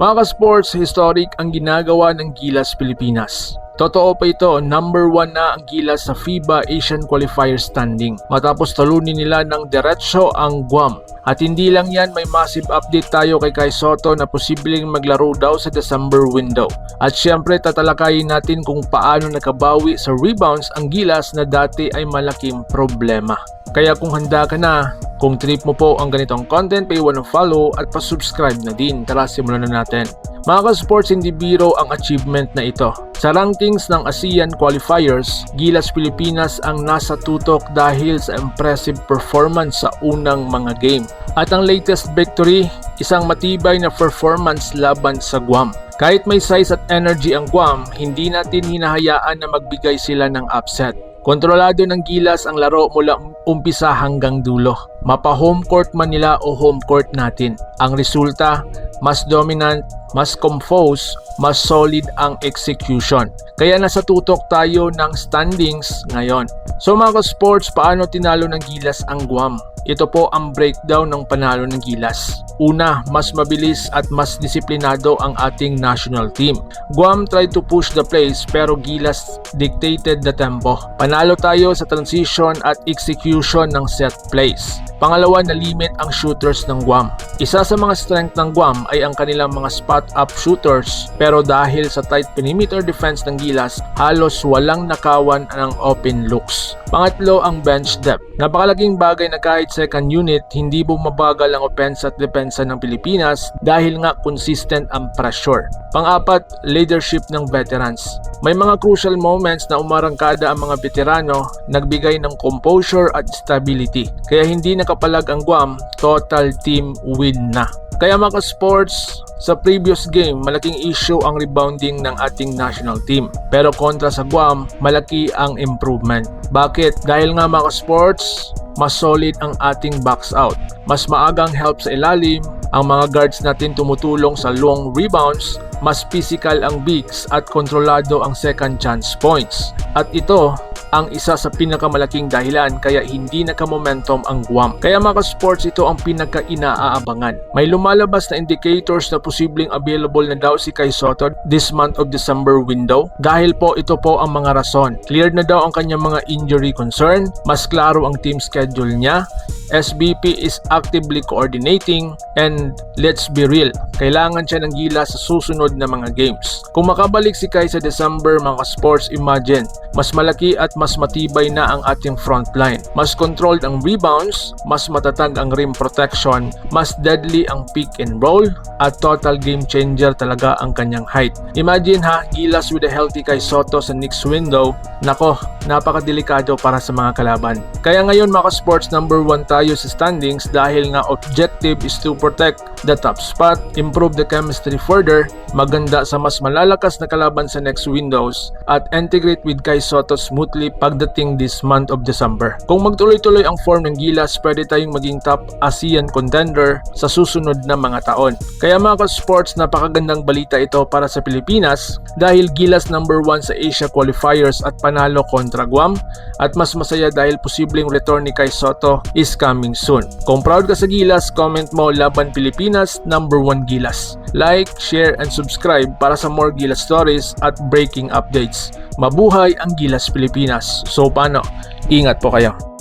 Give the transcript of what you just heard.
Mga ka-sports, historic ang ginagawa ng Gilas Pilipinas. Totoo pa ito, number 1 na ang Gilas sa FIBA Asian Qualifier standing matapos talunin nila ng diretsyo ang Guam. At hindi lang yan, may massive update tayo kay Kai Soto na posibleng maglaro daw sa December window. At syempre tatalakayin natin kung paano nakabawi sa rebounds ang Gilas na dati ay malaking problema. Kaya kung handa ka na, kung trip mo po ang ganitong content, paiwan ng follow at pa-subscribe na din. Tara, simulan na natin. Mga ka-sports, hindi biro ang achievement na ito. Sa rankings ng ASEAN qualifiers, Gilas Pilipinas ang nasa tutok dahil sa impressive performance sa unang mga game. At ang latest victory, isang matibay na performance laban sa Guam. Kahit may size at energy ang Guam, hindi natin hinahayaan na magbigay sila ng upset. Kontrolado ng Gilas ang laro mula umpisa hanggang dulo. Mapa home court man nila o home court natin. Ang resulta, mas dominant, mas composed, mas solid ang execution. Kaya nasa tutok tayo ng standings ngayon. So mga sports, paano tinalo ng Gilas ang Guam? Ito po ang breakdown ng panalo ng Gilas. Una, mas mabilis at mas disiplinado ang ating national team. Guam tried to push the plays pero Gilas dictated the tempo. Panalo tayo sa transition at execution ng set plays. Pangalawa na limit ang shooters ng Guam. Isa sa mga strength ng Guam ay ang kanilang mga spot-up shooters pero dahil sa tight perimeter defense ng Gilas, halos walang nakawan ng open looks. Pangatlo ang bench depth. Napakalaking bagay na kahit second unit, hindi bumabagal ang offense at depensa ng Pilipinas dahil nga consistent ang pressure. Pang-apat, leadership ng veterans. May mga crucial moments na umarangkada ang mga veterano, nagbigay ng composure at stability. Kaya hindi nakapalag ang Guam, total team win na. Kaya mga sports, sa previous game, malaking issue ang rebounding ng ating national team. Pero kontra sa Guam, malaki ang improvement. Bakit? Dahil nga mga sports, mas solid ang ating box out. Mas maagang help sa ilalim, ang mga guards natin tumutulong sa long rebounds, mas physical ang bigs at kontrolado ang second chance points. At ito, ang isa sa pinakamalaking dahilan kaya hindi naka-momentum ang Guam. Kaya mga sports ito ang pinaka-inaabangan. May lumalabas na indicators na posibleng available na daw si Kai Soto this month of December window. Dahil po ito po ang mga rason. Cleared na daw ang kanyang mga injury concern, mas klaro ang team schedule niya, SBP is actively coordinating and let's be real, kailangan siya ng gila sa susunod na mga games. Kung makabalik si Kai sa December mga sports, imagine, mas malaki at mas matibay na ang ating front line. Mas controlled ang rebounds, mas matatag ang rim protection, mas deadly ang pick and roll, at total game changer talaga ang kanyang height. Imagine ha, gilas with a healthy Kai Soto sa next window, nako, napakadelikado para sa mga kalaban. Kaya ngayon mga sports number 1 tayo sa standings dahil nga objective is to protect the top spot, improve the chemistry further, maganda sa mas malalakas na kalaban sa next windows, at integrate with Kai Soto smoothly pagdating this month of December. Kung magtuloy-tuloy ang form ng Gilas, pwede tayong maging top ASEAN contender sa susunod na mga taon. Kaya mga ka-sports, napakagandang balita ito para sa Pilipinas dahil Gilas number 1 sa Asia qualifiers at panalo kontra Guam at mas masaya dahil posibleng return ni Kai Soto is coming soon. Kung proud ka sa Gilas, comment mo Laban Pilipinas number 1 Gilas. Like, share, and subscribe para sa more Gilas stories at breaking updates. Mabuhay ang Gilas Pilipinas. So paano? Ingat po kayo.